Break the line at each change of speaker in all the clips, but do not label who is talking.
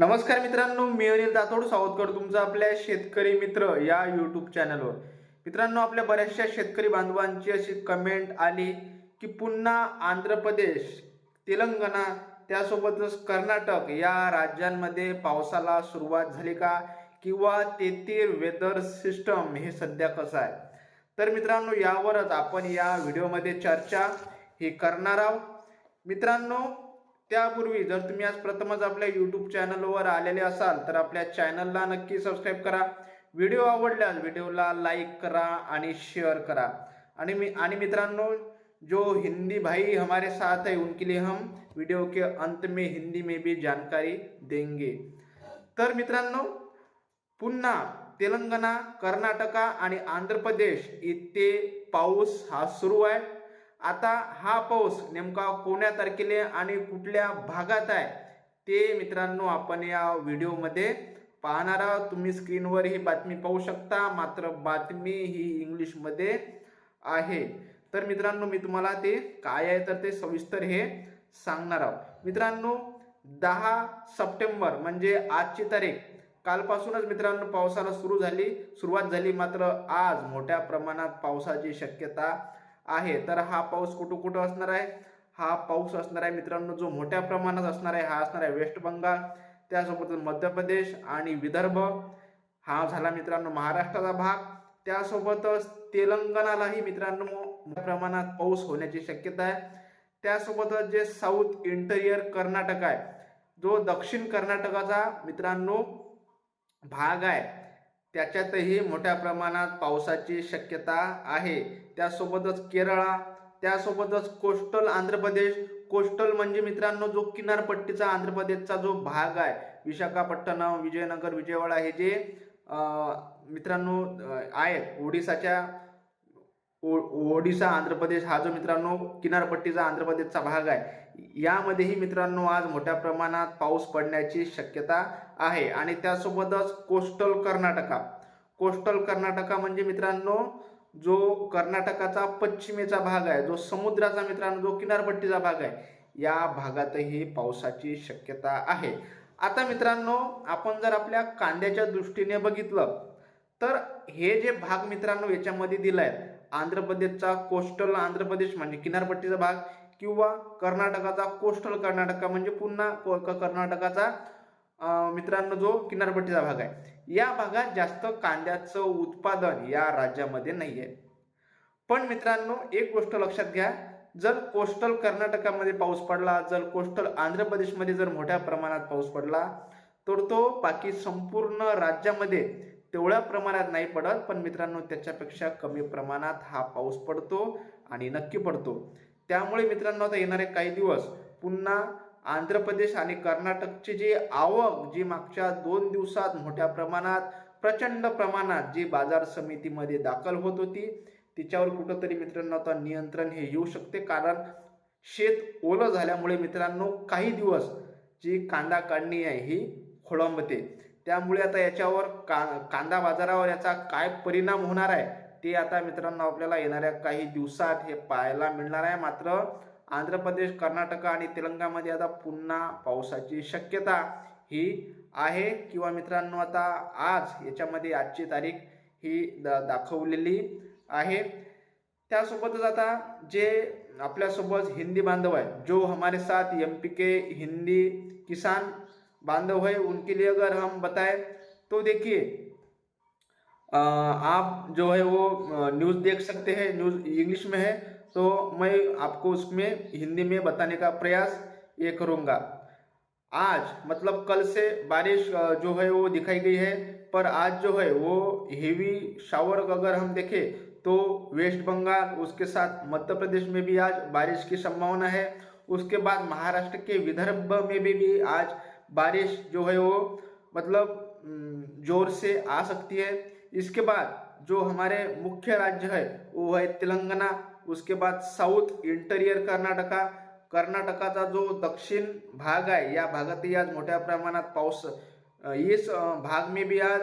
नमस्कार मित्रांनो मी अनिल दातोड. सावधकर तुमचं आपल्या शेतकरी मित्र या युट्यूब चॅनलवर मित्रांनो आपल्या बऱ्याचशा शेतकरी बांधवांची अशी कमेंट आली की पुन्हा आंध्र प्रदेश तेलंगणा त्यासोबतच कर्नाटक या राज्यांमध्ये पावसाला सुरुवात झाली का? किंवा तेथील वेदर सिस्टम हे सध्या कसं आहे? तर मित्रांनो यावरच आपण या व्हिडिओमध्ये चर्चा ही करणार आहोत. मित्रांनो त्यापूर्वी जर तुम्ही आज प्रथमच आपल्या यूट्यूब चॅनलवर आलेले असाल तर आपल्या चॅनलला नक्की सबस्क्राईब करा. व्हिडिओ आवडल्यास व्हिडिओला लाईक करा आणि शेअर करा. आणि मी आणि मित्रांनो जो हिंदी भाई हमारे साथ है उनके लिए हम वीडियो के अंत में हिंदी में भी जानकारी देंगे. तर मित्रांनो पुन्हा तेलंगणा कर्नाटका आणि आंध्र प्रदेश इथे पाऊस हा सुरू आहे. आता हा पाऊस नेमका कोण्या तारखेला आणि कुठल्या भागात आहे ते मित्रांनो आपण या व्हिडिओमध्ये पाहणार आहोत. तुम्ही स्क्रीनवर ही बातमी पाहू शकता. मात्र बातमी ही इंग्लिशमध्ये आहे. तर मित्रांनो मी तुम्हाला ते काय आहे तर ते सविस्तर हे सांगणार आहोत. मित्रांनो दहा सप्टेंबर म्हणजे आजची तारीख. कालपासूनच मित्रांनो पावसाला सुरू झाली सुरुवात झाली. मात्र आज मोठ्या प्रमाणात पावसाची शक्यता आहे. तर हा पाऊस कुठं कुठं असणार आहे? हा पाऊस असणार आहे मित्रांनो जो मोठ्या प्रमाणात असणार आहे हा असणार आहे वेस्ट बंगाल त्यासोबत मध्य प्रदेश आणि विदर्भ. हा झाला मित्रांनो महाराष्ट्राचा भाग. त्यासोबतच तेलंगणालाही मित्रांनो मोठ्या प्रमाणात पाऊस होण्याची शक्यता आहे. त्यासोबतच जे साऊथ इंटेरियर कर्नाटक आहे जो दक्षिण कर्नाटकाचा मित्रांनो भाग आहे. त्याच्यातही मोठ्या प्रमाणात पावसाची शक्यता आहे. त्यासोबतच केरळा त्यासोबतच कोस्टल आंध्र प्रदेश. कोस्टल म्हणजे मित्रांनो जो किनारपट्टीचा आंध्र प्रदेशचा जो भाग आहे. विशाखापट्टणम विजयनगर विजयवाडा हे जे मित्रांनो आहेत. ओडिसाच्या ओ- ओडिसा आंध्र प्रदेश हा जो मित्रांनो किनारपट्टीचा आंध्र प्रदेशचा भाग आहे यामध्येही मित्रांनो आज मोठ्या प्रमाणात पाऊस पडण्याची शक्यता आहे. आणि त्यासोबतच कोस्टल कर्नाटका. कोस्टल कर्नाटका म्हणजे मित्रांनो जो कर्नाटकाचा पश्चिमेचा भाग आहे जो समुद्राचा मित्रांनो जो किनारपट्टीचा भाग आहे या भागातही पावसाची शक्यता आहे. आता मित्रांनो आपण जर आपल्या कांद्याच्या दृष्टीने बघितलं तर हे जे भाग मित्रांनो याच्यामध्ये दिलाय आंध्र प्रदेशचा कोस्टल आंध्र प्रदेश म्हणजे किनारपट्टीचा भाग किंवा कर्नाटकाचा कोस्टल कर्नाटका म्हणजे पुन्हा को- क- कर्नाटकाचा मित्रांनो जो किनारपट्टीचा भाग आहे. या भागात जास्त कांद्याचं उत्पादन या राज्यामध्ये नाही आहे पण मित्रांनो एक गोष्ट लक्षात घ्या जर कोस्टल कर्नाटकामध्ये पाऊस पडला जर कोस्टल आंध्र प्रदेशमध्ये जर मोठ्या प्रमाणात पाऊस पडला तर तो बाकी संपूर्ण राज्यामध्ये तेवढ्या प्रमाणात नाही पडत पण मित्रांनो त्याच्यापेक्षा कमी प्रमाणात हा पाऊस पडतो आणि नक्की पडतो. त्यामुळे मित्रांनो आता येणारे काही दिवस पुन्हा आंध्र प्रदेश आणि कर्नाटकची जी आवक जी मागच्या दोन दिवसात मोठ्या प्रमाणात प्रचंड प्रमाणात जी बाजार समितीमध्ये दाखल होत होती तिच्यावर कुठंतरी मित्रांनो आता नियंत्रण हे येऊ शकते. कारण शेत ओलं झाल्यामुळे मित्रांनो काही दिवस जी कांदा काढणी आहे ही खोळंबते. त्यामुळे आता याच्यावर का कांदा बाजारावर याचा काय परिणाम होणार आहे ते आता मित्रांनो आपल्याला येणाऱ्या काही दिवसात हे पाहायला मिळणार आहे. मात्र आंध्र प्रदेश कर्नाटक आणि तेलंगणामध्ये आता पुन्हा पावसाची शक्यता ही आहे किंवा मित्रांनो आता आज याच्यामध्ये आजची तारीख ही दा दाखवलेली आहे. त्यासोबतच आता जे आपल्यासोबत हिंदी बांधव आहे जो हमारे साथ एम पी के हिंदी किसान बांधव है उनके लिए अगर हम बताएँ तो देखिए आप जो है वो न्यूज़ देख सकते हैं न्यूज़ इंग्लिश में है तो मैं आपको उसमें हिंदी में बताने का प्रयास ये करूँगा। आज मतलब कल से बारिश जो है वो दिखाई गई है पर आज जो है वो हेवी शावर अगर हम देखें तो वेस्ट बंगाल उसके साथ मध्य प्रदेश में भी आज बारिश की संभावना है। उसके बाद महाराष्ट्र के विदर्भ में भी, भी आज बारिश जो है वो मतलब ज़ोर से आ सकती है। इसके बाद जो हमारे मुख्य राज्य है वो है तेलंगाना। उसके बाद साउथ इंटेरियर कर्नाटका। कर्नाटकाचा जो दक्षिण भाग आहे या भागातही आज मोठ्या प्रमाणात पाऊस अ, इस भाग में भी आज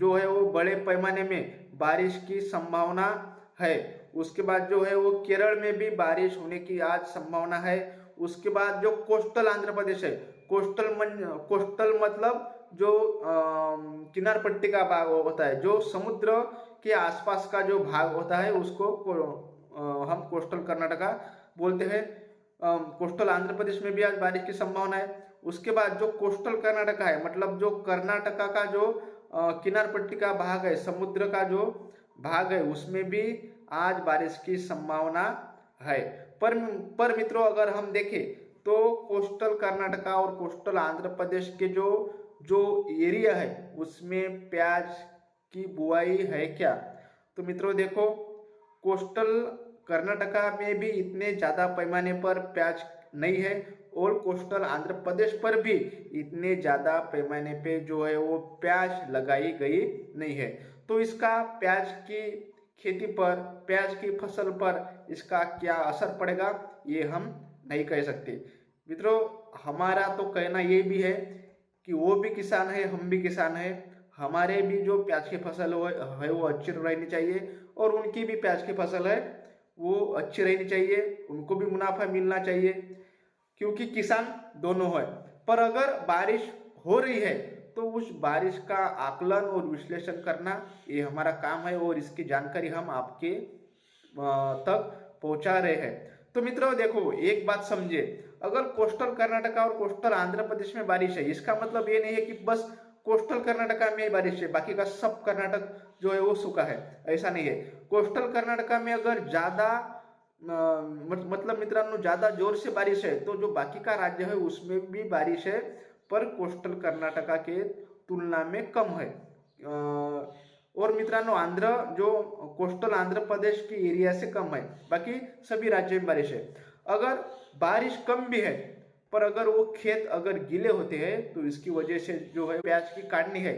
जो है वो बड़े पैमाने में बारिश की संभावना है। उसके बाद जो है वो केरल में भी बारिश होने की आज संभावना है। उसके बाद जो कोस्टल आंध्र प्रदेश है कोस्टल मन कोस्टल मतलब जो किनार पट्टी का भाग होता है। जो समुद्र के आसपास का जो भाग होता है उसको को- अ, हम कोस्टल कर्नाटका बोलते हैं। कोस्टल आंध्र प्रदेश में भी आज बारिश की संभावना है। उसके बाद जो कोस्टल कर्नाटका है मतलब जो कर्नाटका का जो किनार पट्टी का भाग है समुद्र का जो भाग है उसमें भी आज बारिश की संभावना है। पर पर मित्रों अगर हम देखें तो कोस्टल कर्नाटका और कोस्टल आंध्र प्रदेश के जो जो एरिया है, उसमें प्याज की बुआई है क्या? तो मित्रों देखो, कोस्टल कर्नाटका में भी इतने ज़्यादा पैमाने पर प्याज नहीं है और कोस्टल आंध्र प्रदेश पर भी इतने ज़्यादा पैमाने पे जो है वो प्याज लगाई गई नहीं है। तो इसका प्याज की खेती पर, प्याज की फ़सल पर इसका क्या असर पड़ेगा, ये हम नहीं कह सकते। मित्रों, हमारा तो कहना ये भी है कि वो भी किसान है, हम भी किसान है। हमारे भी जो प्याज की फ़सल हो वो अच्छी रहनी चाहिए और उनकी भी प्याज की फ़सल है, वो अच्छी रहनी चाहिए, उनको भी मुनाफा मिलना चाहिए, क्योंकि किसान दोनों है। पर अगर बारिश हो रही है तो उस बारिश का आकलन और विश्लेषण करना ये हमारा काम है और इसकी जानकारी हम आपके तक पहुँचा रहे हैं। तो मित्रों, देखो, एक बात समझे अगर कोस्टल कर्नाटका और कोस्टल आंध्र प्रदेश में बारिश है, इसका मतलब ये नहीं है कि बस कोस्टल कर्नाटका में ही बारिश है, बाकी का सब कर्नाटक जो है वो सूखा है, ऐसा नहीं है। कोस्टल कर्नाटका में अगर ज़्यादा मतलब मित्रांनो, ज़्यादा ज़ोर से बारिश है तो जो बाकी का राज्य है उसमें भी बारिश है, पर कोस्टल कर्नाटका के तुलना में कम है। और मित्रांनो, आंध्र, जो कोस्टल आंध्र प्रदेश की एरिया से कम है, बाकी सभी राज्य में बारिश है। अगर बारिश कम भी है, पर अगर वो खेत अगर गीले होते हैं तो इसकी वजह से जो है प्याज की काटनी है,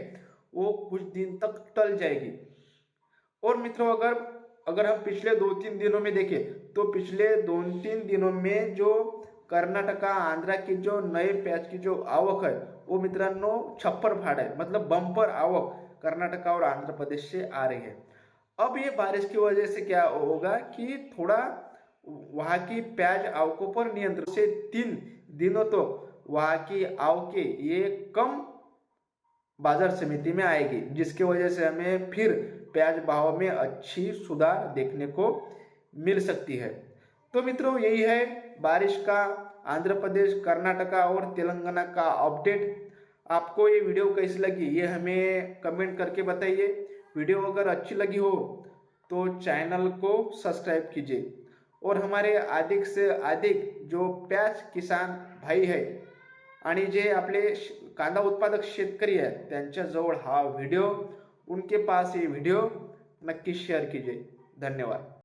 वो कुछ दिन तक टल जाएगी। और मित्रों, अगर अगर हम पिछले दो तीन दिनों में देखें तो पिछले दो तीन दिनों में जो कर्नाटका, आंध्रा की जो नए प्याज की जो आवक है, वो मित्रांनो छप्पर फाड़ है मतलब बम्पर आवक कर्नाटका और आंध्र प्रदेश से आ रही है। अब ये बारिश की वजह से क्या होगा कि थोड़ा वहाँ की प्याज आवकों पर नियंत्रण। से तीन दिनों तो वहाँ की आवके ये कम बाज़ार समिति में आएगी, जिसकी वजह से हमें फिर प्याज भाव में अच्छी सुधार देखने को मिल सकती है। तो मित्रों, यही है बारिश का, आंध्र प्रदेश, कर्नाटका और तेलंगाना का अपडेट। आपको ये वीडियो कैसी लगी, ये हमें कमेंट करके बताइए। वीडियो अगर अच्छी लगी हो तो चैनल को सब्सक्राइब कीजिए। और हमारे अधिक से अधिक जो प्याज किसान भाई है आणि जे आपले कांदा उत्पादक शेतकरी आहेत त्यांच्याजवळ हा व्हिडिओ उनके पास हे व्हिडिओ नक्की शेअर कीजिए. धन्यवाद.